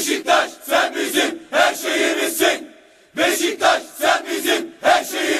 Beşiktaş sen bizim her şeyimizsin. Beşiktaş sen bizim her şeyimizsin.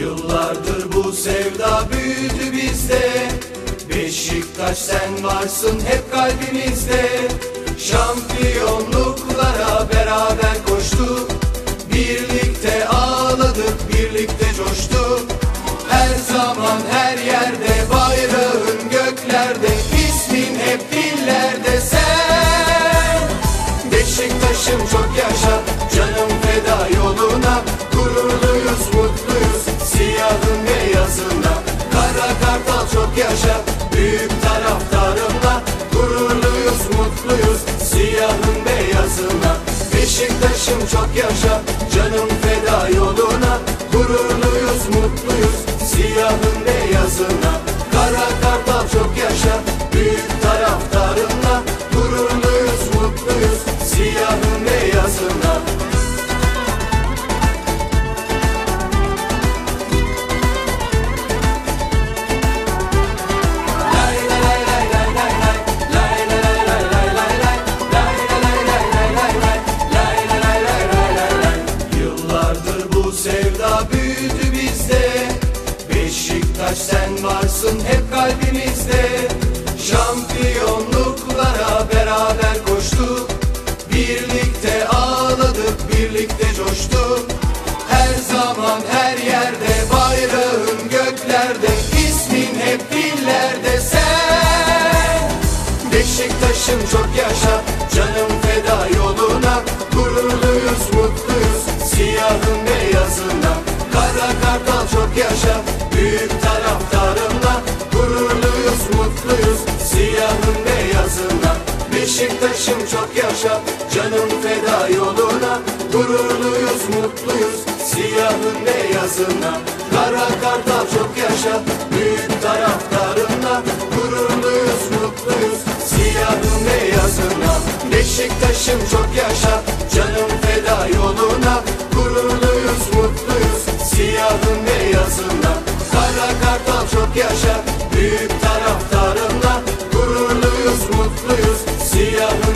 Yıllardır bu sevda büyüdü bizde. Beşiktaş sen varsın hep kalbimizde. Şampiyonluklara beraber koştuk Birlikte ağladık, birlikte coştuk Her zaman her yerde bayrağın göklerde çok yaşa. Büyük taraftarımla Gururluyuz mutluyuz. Siyahın beyazına Beşiktaş'ım çok yaşa. Canım feda yoluna Gururluyuz mutluyuz. Siyahın beyazına Kara kartal çok yaşa Beşiktaş sen varsın hep kalbimizde. Şampiyonluklara beraber koştuk. Birlikte ağladık, birlikte coştuk. Her zaman her yerde bayrağın göklerde ismin hep dillerde. Sen Beşiktaş'ım çok yaşa Canım feda yoluna. Gururluyuz mutluyuz Siyahın beyazına. Kara kartal çok yaşa Büyük taraftarımla Gururluyuz mutluyuz. Siyahın beyazına Beşiktaş'ım çok yaşa. Canım feda yoluna Gururluyuz mutluyuz. Siyahın beyazına Kara kartal çok yaşa. Büyük taraftarımla büyük taraftarınla gururluyuz mutluyuz. Siyahı